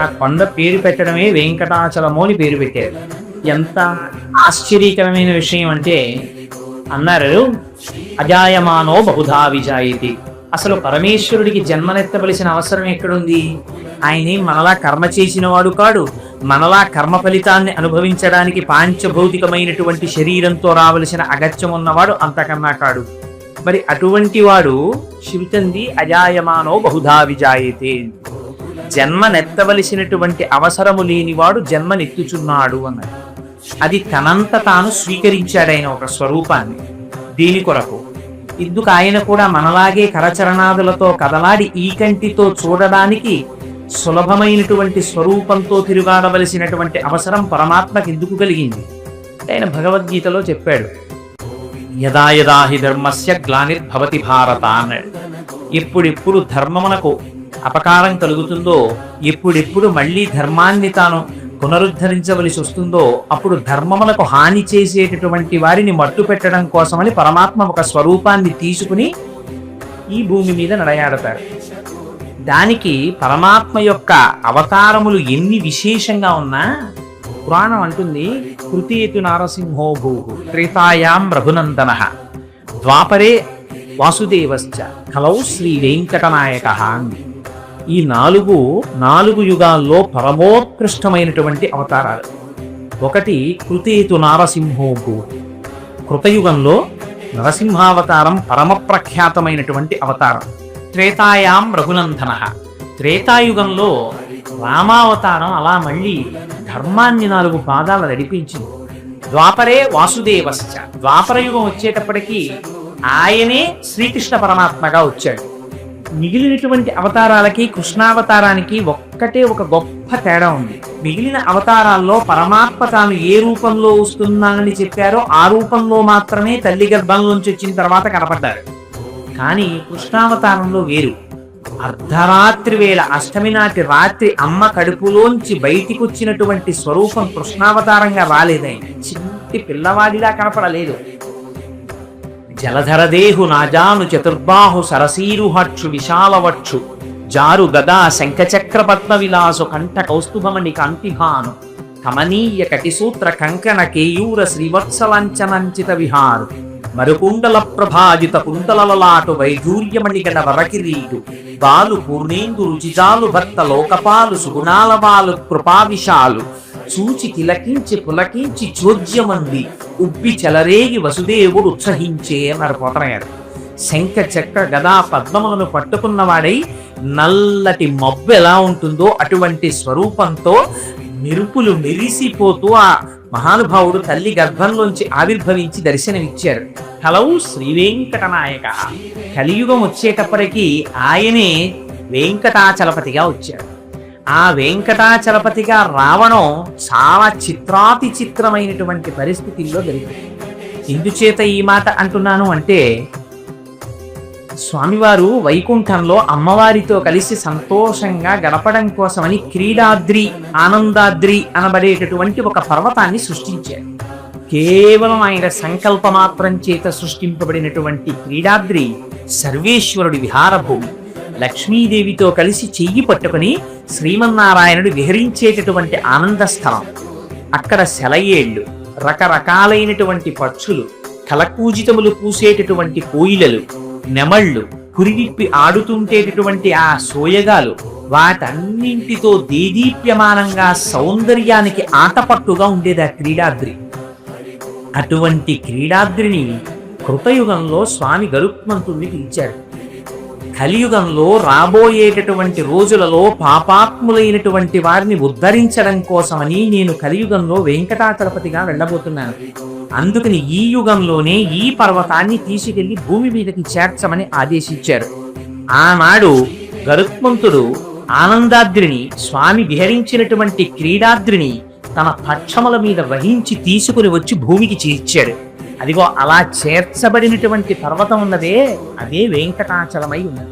ఆ కొండ పేరు పెట్టడమే వెంకటాచలము అని పేరు పెట్టారు. ఎంత ఆశ్చర్యకరమైన విషయం అంటే అన్నారు అజాయమానో బహుధా విజాయితి. అసలు పరమేశ్వరుడికి జన్మనెత్తవలసిన అవసరం ఎక్కడుంది? ఆయనే మనలా కర్మ చేసిన వాడు కాడు. మనలా కర్మ ఫలితాన్ని అనుభవించడానికి పాంచభౌతికమైనటువంటి శరీరంతో రావలసిన అగత్యం ఉన్నవాడు అంతకన్నా కాడు. మరి అటువంటి వాడు శివితంది అజాయమానో బహుధా విజాయితే. జన్మనెత్తవలసినటువంటి అవసరము లేనివాడు జన్మనెత్తుచున్నాడు అన్నాడు. అది తనంత తాను స్వీకరించాడైన ఒక స్వరూపాన్ని. దీని కొరకు ఇందుకు ఆయన కూడా మనలాగే కరచరణాదులతో కదలాడి ఈ కంటితో చూడడానికి సులభమైనటువంటి స్వరూపంతో తిరుగాడవలసినటువంటి అవసరం పరమాత్మకి ఎందుకు కలిగింది? ఆయన భగవద్గీతలో చెప్పాడు. యదా యదా హి ధర్మస్య గ్లానిర్భవతి భారత అన్నాడు. ఎప్పుడెప్పుడు ధర్మమునకు అపకారం కలుగుతుందో ఎప్పుడెప్పుడు మళ్ళీ ధర్మాన్ని తాను పునరుద్ధరించవలసి వస్తుందో అప్పుడు ధర్మములకు హాని చేసేటటువంటి వారిని మట్టు పెట్టడం కోసమని పరమాత్మ ఒక స్వరూపాన్ని తీసుకుని ఈ భూమి మీద నడయాడతాడు దానికి పరమాత్మ యొక్క అవతారములు ఎన్ని విశేషంగా ఉన్నా పురాణం అంటుంది కృతీయతు నారసింహో భూ త్రేతాయాం రఘునందన ద్వాపరే వాసుదేవశ్చ కలౌ శ్రీ వెంకటనాయక అంది. ఈ నాలుగు నాలుగు యుగాల్లో పరమోత్కృష్టమైనటువంటి అవతారాలు. ఒకటి కృతేతు నారసింహోభూ కృతయుగంలో నరసింహావతారం పరమ ప్రఖ్యాతమైనటువంటి అవతారం. త్రేతాయాం రఘునందన. త్రేతాయుగంలో రామావతారం అలా మళ్ళీ ధర్మాన్ని నాలుగు పాదాలు నడిపించింది. ద్వాపరే వాసుదేవశ్చ. ద్వాపర యుగం వచ్చేటప్పటికీ ఆయనే శ్రీకృష్ణ పరమాత్మగా వచ్చాడు. మిగిలినటువంటి అవతారాలకి కృష్ణావతారానికి ఒక్కటే ఒక గొప్ప తేడా ఉంది. మిగిలిన అవతారాల్లో పరమాత్మ తాను ఏ రూపంలో వస్తున్నానని చెప్పారో ఆ రూపంలో మాత్రమే తల్లి గర్భంలోంచి వచ్చిన తర్వాత కనపడ్డారు. కానీ కృష్ణావతారంలో వేరు. అర్ధరాత్రి వేళ అష్టమి నాటి రాత్రి అమ్మ కడుపులోంచి బయటికి వచ్చినటువంటి స్వరూపం కృష్ణావతారంగా రాలేదని. చిట్టి పిల్లవాడిలా కనపడలేదు. జలధరదేహు నాజాను చతుర్బాహు సరసీరుహక్షు విశాలవక్షు జారు గదా శంఖచక్ర విలాసు కంఠ కౌస్తుభమణి కాంతిభాను కమనీయ కటిసూత్ర కంకణ కేయూర శ్రీవత్సలంచనంచిత విహారు మరుకుండల ప్రభాజిత కుండలలాటు వైధూర్యమణిగణ వరకిరీటు బాలు పూర్ణేందు రుచిజాలు భర్త లోకపాలు సుగుణాల బాలు కృపావిశాలు చూచి కిలకించి పులకించి చోద్యమంది ఉబ్బి చెలరేగి వసుదేవుడు ఉత్సహించే అన్నారు పోతనగారు శంఖ చక్ర గదా పద్మములను పట్టుకున్నవాడై నల్లటి మబ్బు ఎలా ఉంటుందో అటువంటి స్వరూపంతో మెరుపులు మెరిసిపోతూ ఆ మహానుభావుడు తల్లి గర్భంలోంచి ఆవిర్భవించి దర్శనమిచ్చారు. కలవు శ్రీ వెంకటనాయక కలియుగం వచ్చేటప్పటికి ఆయనే వెంకటాచలపతిగా వచ్చాడు. ఆ వెంకటాచలపతిగా రావణం చాలా చిత్రాతి చిత్రమైనటువంటి పరిస్థితుల్లో జరిగింది. ఎందుచేత ఈ మాట అంటున్నాను అంటే స్వామివారు వైకుంఠంలో అమ్మవారితో కలిసి సంతోషంగా గడపడం కోసమని క్రీడాద్రి ఆనందాద్రి అనబడేటటువంటి ఒక పర్వతాన్ని సృష్టించారు. కేవలం ఆయన సంకల్ప మాత్రం చేత సృష్టింపబడినటువంటి క్రీడాద్రి సర్వేశ్వరుడి విహారభూమి లక్ష్మీదేవితో కలిసి చెయ్యి పట్టుకుని శ్రీమన్నారాయణుడు విహరించేటటువంటి ఆనంద స్థలం. అక్కడ సెలయేళ్ళు రకరకాలైనటువంటి పక్షులు కలకూజితములు పూసేటటువంటి కోయిలలు నెమళ్ళు కురివిప్పి ఆడుతుంటేటటువంటి ఆ సోయగాలు వాటన్నింటితో దేదీప్యమానంగా సౌందర్యానికి ఆటపట్టుగా ఉండేది ఆ క్రీడాద్రి. అటువంటి క్రీడాద్రిని కృతయుగంలో స్వామి గరుత్మంతుణ్ణి పిలిచాడు. కలియుగంలో రాబోయేటటువంటి రోజులలో పాపాత్ములైనటువంటి వారిని ఉద్ధరించడం కోసమని నేను కలియుగంలో వెంకటాచలపతిగా వెళ్ళబోతున్నాను. అందుకని ఈ యుగంలోనే ఈ పర్వతాన్ని తీసుకెళ్ళి భూమి మీదకి చేర్చమని ఆదేశించారు. ఆనాడు గరుత్మంతుడు ఆనందాద్రిని స్వామి విహరించినటువంటి క్రీడాద్రిని తన పక్షముల మీద వహించి తీసుకుని వచ్చి భూమికి చేర్చాడు. అదిగో అలా చేర్చబడినటువంటి పర్వతం ఉన్నదే అదే వెంకటాచలమై ఉన్నది.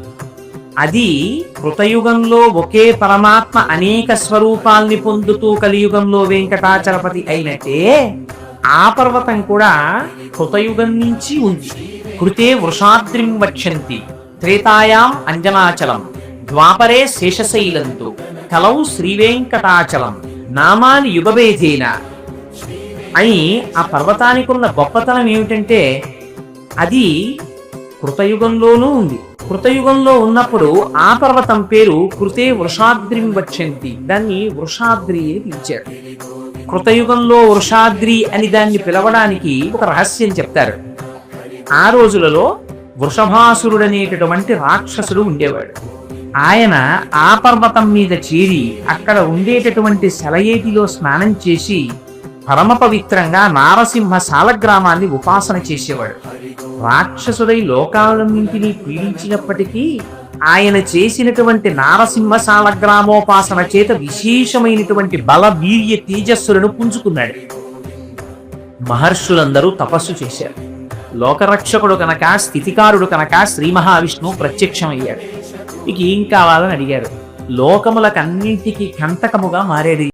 అది కృతయుగంలో ఒకే పరమాత్మ అనేక స్వరూపాల్ని పొందుతూ కలియుగంలో వెంకటాచలపతి అయినట్టే ఆ పర్వతం కూడా కృతయుగం నుంచి ఉంది. కృతే వృషాద్రిం వక్షంతి త్రేతాయాం అంజనాచలం ద్వాపరే శేషశైలంతో కలౌ శ్రీవేంకటాచలం నామాని యుగభేదేన అని ఆ పర్వతానికి ఉన్న గొప్పతనం ఏమిటంటే అది కృతయుగంలోనూ ఉంది. కృతయుగంలో ఉన్నప్పుడు ఆ పర్వతం పేరు కృతే వృషాద్రిం వచ్చింది దాన్ని వృషాద్రి అని పిలిచారు. కృతయుగంలో వృషాద్రి అని దాన్ని పిలవడానికి ఒక రహస్యం చెప్తారు. ఆ రోజులలో వృషభాసురుడు అనేటటువంటి రాక్షసుడు ఉండేవాడు. ఆయన ఆ పర్వతం మీద చేరి అక్కడ ఉండేటటువంటి సెలయేటిలో స్నానం చేసి పరమ పవిత్రంగా నారసింహ సాలగ్రామాన్ని ఉపాసన చేసేవాడు. రాక్షసుడై లోకాలన్నింటినీ పీడించినప్పటికీ ఆయన చేసినటువంటి నారసింహ సాలగ్రామోపాసన చేత విశేషమైనటువంటి బల వీర్య తేజస్సులను పుంజుకున్నాడు. మహర్షులందరూ తపస్సు చేశారు. లోకరక్షకుడు కనుక స్థితికారుడు కనుక శ్రీ మహావిష్ణువు ప్రత్యక్షమయ్యాడు. ఇక ఏం కావాలని అడిగారు? లోకములకన్నింటికి కంటకముగా మారేది